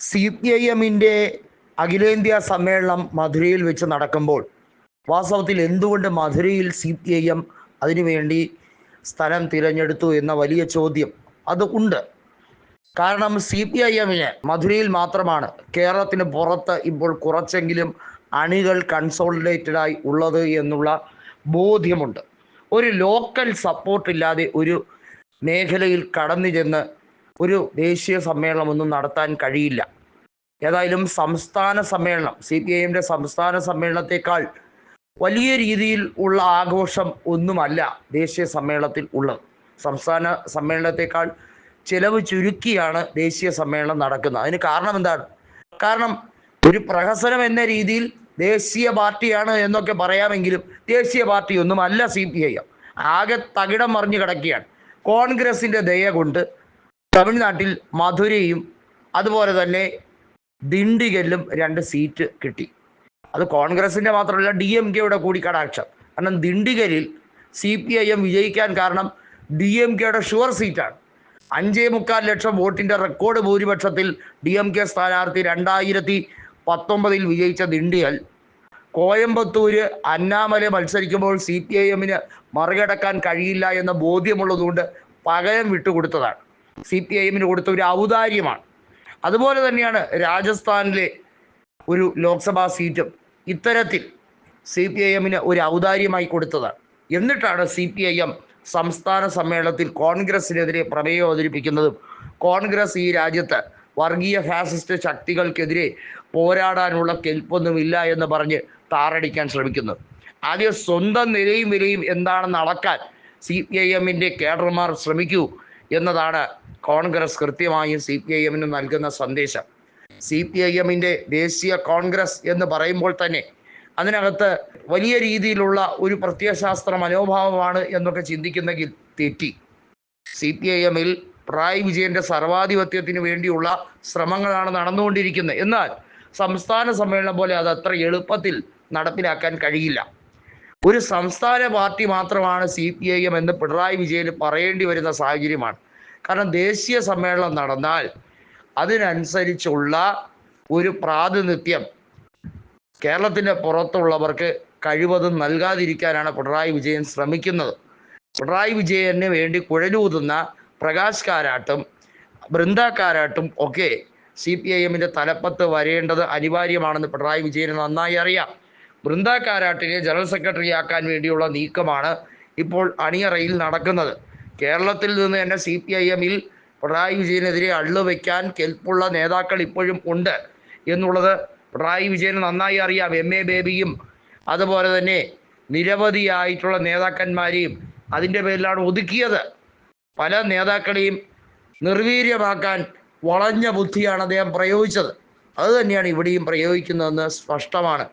C P I എമ്മിന്റെ അഖിലേന്ത്യാ സമ്മേളനം മധുരയിൽ വെച്ച് നടക്കുമ്പോൾ വാസ്തവത്തിൽ എന്തുകൊണ്ട് മധുരയിൽ സി പി ഐ എം അതിനുവേണ്ടി സ്ഥലം തിരഞ്ഞെടുത്തു എന്ന വലിയ ചോദ്യം അത് ഉണ്ട്. കാരണം സി പി ഐ എമ്മിന് മധുരയിൽ മാത്രമാണ് കേരളത്തിന് പുറത്ത് ഇപ്പോൾ കുറച്ചെങ്കിലും അണികൾ കൺസോളിഡേറ്റഡായി ഉള്ളത് എന്നുള്ള ബോധ്യമുണ്ട്. ഒരു ലോക്കൽ സപ്പോർട്ട് ഇല്ലാതെ ഒരു മേഖലയിൽ കടന്നു ചെന്ന് ഒരു ദേശീയ സമ്മേളനമൊന്നും നടത്താൻ കഴിയില്ല. ഏതായാലും സംസ്ഥാന സമ്മേളനം സി പി ഐഎമ്മിന്റെ സംസ്ഥാന സമ്മേളനത്തെക്കാൾ വലിയ രീതിയിൽ ഉള്ള ആഘോഷം ഒന്നുമല്ല ദേശീയ സമ്മേളനത്തിൽ ഉള്ളത്. സംസ്ഥാന സമ്മേളനത്തെക്കാൾ ചിലവ് ചുരുക്കിയാണ് ദേശീയ സമ്മേളനം നടക്കുന്നത്. അതിന് കാരണം എന്താണ്? കാരണം ഒരു പ്രഹസനം എന്ന രീതിയിൽ ദേശീയ പാർട്ടിയാണ് എന്നൊക്കെ പറയാമെങ്കിലും ദേശീയ പാർട്ടി ഒന്നും അല്ല സി പി ഐ എം. ആകെ തകിടം മറിഞ്ഞു കിടക്കുകയാണ്. കോൺഗ്രസിന്റെ ദയ കൊണ്ട് തമിഴ്നാട്ടിൽ മധുരയും അതുപോലെ തന്നെ ദിണ്ടിഗല്ലും രണ്ട് സീറ്റ് കിട്ടി. അത് കോൺഗ്രസിന്റെ മാത്രമല്ല ഡി എം കെയുടെ കൂടി കടാക്ഷം കാരണം ദിണ്ടിഗലിൽ സി പി ഐ എം വിജയിക്കാൻ കാരണം ഡി എം കെയുടെ ഷുവർ സീറ്റാണ് അഞ്ചേ മുക്കാൽ ലക്ഷം വോട്ടിന്റെ റെക്കോർഡ് ഭൂരിപക്ഷത്തിൽ ഡി എം കെ സ്ഥാനാർത്ഥി രണ്ടായിരത്തി പത്തൊമ്പതിൽ വിജയിച്ച ദിണ്ടിയൽ കോയമ്പത്തൂര് അന്നാമല മത്സരിക്കുമ്പോൾ സി പി ഐ എമ്മിന് മറികടക്കാൻ കഴിയില്ല എന്ന ബോധ്യമുള്ളതുകൊണ്ട് പകരം വിട്ടുകൊടുത്തതാണ്. സി പി ഐ കൊടുത്ത ഒരു ഔദാര്യമാണ്. അതുപോലെ തന്നെയാണ് രാജസ്ഥാനിലെ ഒരു ലോക്സഭാ സീറ്റും ഇത്തരത്തിൽ സി പി ഐ എമ്മിന് ഒരു ഔദാര്യമായി കൊടുത്തതാണ്. എന്നിട്ടാണ് സി പി ഐ എം സംസ്ഥാന സമ്മേളനത്തിൽ കോൺഗ്രസിനെതിരെ പ്രമേയം അവതരിപ്പിക്കുന്നതും കോൺഗ്രസ് ഈ രാജ്യത്ത് വർഗീയ ഫാസിസ്റ്റ് ശക്തികൾക്കെതിരെ പോരാടാനുള്ള കെൽപ്പൊന്നുമില്ല എന്ന് പറഞ്ഞ് താറടിക്കാൻ ശ്രമിക്കുന്നു. ആദ്യം സ്വന്തം നിലയും വിലയും എന്താണെന്ന് അളക്കാൻ സി പി ഐ എമ്മിന്റെ കേഡർമാർ ശ്രമിക്കൂ എന്നതാണ് കോൺഗ്രസ് കൃത്യമായും സി പി ഐ എമ്മിന് നൽകുന്ന സന്ദേശം. സി പി ഐ എമ്മിന്റെ ദേശീയ കോൺഗ്രസ് എന്ന് പറയുമ്പോൾ തന്നെ അതിനകത്ത് വലിയ രീതിയിലുള്ള ഒരു പ്രത്യയശാസ്ത്ര മനോഭാവമാണ് എന്നൊക്കെ ചിന്തിക്കുന്നെങ്കിൽ തെറ്റി. സി പി ഐ എമ്മിൽ പിണറായി വിജയന്റെ സർവാധിപത്യത്തിന് വേണ്ടിയുള്ള ശ്രമങ്ങളാണ് നടന്നുകൊണ്ടിരിക്കുന്നത്. എന്നാൽ സംസ്ഥാന സമ്മേളനം പോലെ അത് അത്ര എളുപ്പത്തിൽ നടപ്പിലാക്കാൻ കഴിയില്ല. ഒരു സംസ്ഥാന പാർട്ടി മാത്രമാണ് സി പി ഐ എം എന്ന് പിണറായി വിജയന് പറയേണ്ടി വരുന്ന സാഹചര്യമാണ്. കാരണം ദേശീയ സമ്മേളനം നടന്നാൽ അതിനനുസരിച്ചുള്ള ഒരു പ്രാതിനിധ്യം കേരളത്തിന്റെ പുറത്തുള്ളവർക്ക് കഴിവതും നൽകാതിരിക്കാനാണ് പിണറായി വിജയൻ ശ്രമിക്കുന്നത്. പിണറായി വിജയന് വേണ്ടി കുഴലൂതുന്ന പ്രകാശ് കാരാട്ടും ബൃന്ദ കാരാട്ടും ഒക്കെ സി പി ഐ എമ്മിന്റെ തലപ്പത്ത് വരേണ്ടത് അനിവാര്യമാണെന്ന് പിണറായി വിജയന് നന്നായി അറിയാം. ബൃന്ദ കാരാട്ടിനെ ജനറൽ സെക്രട്ടറി ആക്കാൻ വേണ്ടിയുള്ള നീക്കമാണ് ഇപ്പോൾ അണിയറയിൽ നടക്കുന്നത്. കേരളത്തിൽ നിന്ന് തന്നെ സി പി ഐ എമ്മിൽ പിണറായി വിജയനെതിരെ അള്ളു വയ്ക്കാൻ കെൽപ്പുള്ള നേതാക്കൾ ഇപ്പോഴും ഉണ്ട് എന്നുള്ളത് പിണറായി വിജയന് നന്നായി അറിയാം. എം എ ബേബിയും അതുപോലെ തന്നെ നിരവധിയായിട്ടുള്ള നേതാക്കന്മാരെയും അതിന്റെ പേരിലാണ് ഒതുക്കിയത്. പല നേതാക്കളെയും നിർവീര്യമാക്കാൻ വളഞ്ഞ ബുദ്ധിയാണ് അദ്ദേഹം പ്രയോഗിച്ചത്. അത് തന്നെയാണ് ഇവിടെയും പ്രയോഗിക്കുന്നതെന്ന് സ്പഷ്ടമാണ്.